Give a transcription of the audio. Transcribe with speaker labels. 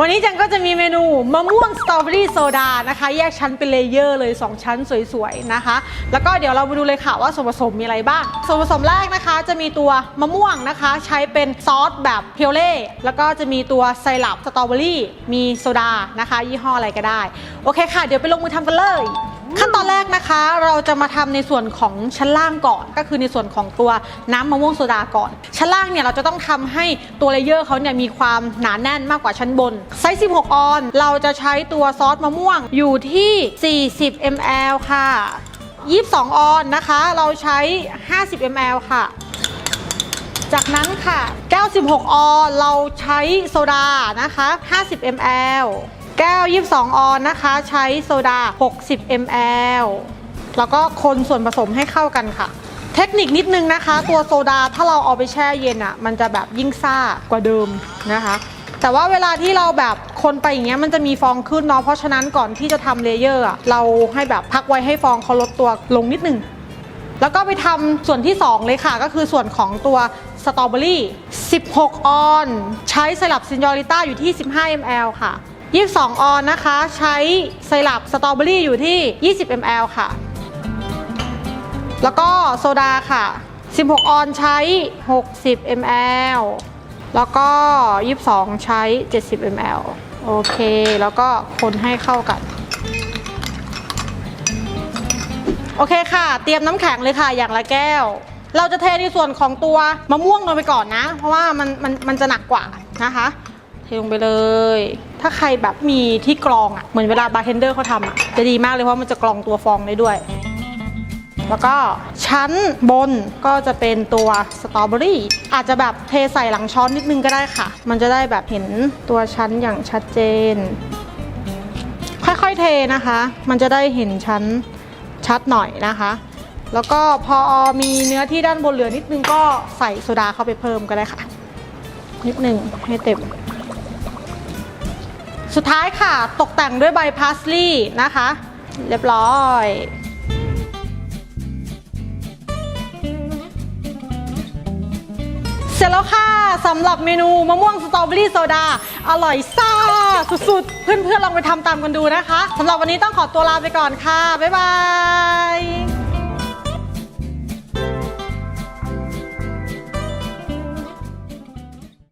Speaker 1: วันนี้จังก็จะมีเมนูมะม่วงสตรอเบอรี่โซดานะคะ แยกชั้นเป็นเลเยอร์เลย 2 ชั้นสวยๆนะคะ แล้วก็เดี๋ยวเราไปดูเลยค่ะว่าส่วนผสมมีอะไรบ้าง ส่วนผสมแรกนะคะ จะมีตัวมะม่วงนะคะ ใช้เป็นซอสแบบเพียวเล่แล้วก็จะมีตัวไซรัปสตรอเบอรี่มีโซดานะคะ ยี่ห้ออะไรก็ได้ โอเคค่ะ เดี๋ยวไปลงมือทำกันเลย ขั้นตอนแรกนะคะเราจะมาทำในส่วนของชั้นล่างก่อน ก็คือในส่วนของตัวน้ำมะม่วงโซดาก่อน ชั้นล่างเนี่ยเราจะต้องทำให้ตัวเลเยอร์เขาเนี่ยมีความหนาแน่นมากกว่าชั้นบนไซส์ 16 ออน เราจะใช้ตัวซอสมะม่วงอยู่ที่ 40 ml ค่ะ 22 ออนนะคะ เราใช้ 50 ml ค่ะ จากนั้นค่ะ 96 ออน เราใช้โซดานะคะ 50 ml แก้ว 22 ออนนะคะ ใช้โซดา 60 ml แล้วก็คนส่วนผสมให้เข้ากันค่ะ เทคนิคนิดนึงนะคะ ตัวโซดาถ้าเราเอาไปแช่เย็นอะ่ะ มันจะแบบยิ่งซ่ากว่าเดิมนะคะแต่ว่าเวลาที่เราแบบคนไปอย่างเงี้ยมันจะมีฟองขึ้นเนาะเพราะฉะนั้นก่อนที่จะทำเลเยอร์อะเราให้แบบพักไว้ให้ฟองเขาลดตัวลงนิดนึง แล้วก็ไปทำส่วนที่ 2 เลยค่ะ ก็คือส่วนของตัวสตรอเบอรี่ 16 ออน ใช้ไซรัปซินยอริต้าอยู่ที่ 15 ml ค่ะ 22 ออนนะคะ ใช้ไซรัปสตรอเบอรี่อยู่ที่ 20 ml ค่ะ แล้วก็โซดาค่ะ 16 ออนใช้ 60 ml แล้วก็ 22 ใช้ 70 ml โอเค แล้วก็คนให้เข้ากัน โอเคค่ะ เตรียมน้ำแข็งเลยค่ะอย่างละแก้ว เราจะเทในส่วนของตัวมะม่วงลงไปก่อนนะ เพราะว่ามันมันมันจะหนักกว่านะคะ เทลงไปเลย ถ้าใครแบบมีที่กรองอะ่ะ เหมือนเวลาบาร์เทนเดอร์เขาทำอะ่ะ จะดีมากเลยเพราะมันจะกรองตัวฟองได้ด้วย แล้วก็ชั้นบนก็จะเป็นตัวสตรอเบอรี่ อาจจะแบบเทใส่หลังช้อนนิดนึงก็ได้ค่ะ มันจะได้แบบเห็นตัวชั้นอย่างชัดเจน ค่อยๆเทนะคะ มันจะได้เห็นชั้นชัดหน่อยนะคะ แล้วก็พอมีเนื้อที่ด้านบนเหลือนิดนึงก็ใส่โซดาเข้าไปเพิ่มก็ได้ค่ะ นิดนึงให้เต็ม สุดท้ายค่ะตกแต่งด้วยใบพาสลีย์นะคะ เรียบร้อยเสร็จแล้วค่ะสำหรับเมนูมะม่วงสตรอเบอรี่โซดา อร่อยซ่า สุดๆ เพื่อนๆลองไปทำตามกันดูนะคะสำหรับวันนี้ต้องขอตัวลาไปก่อนค่ะ บ๊ายบาย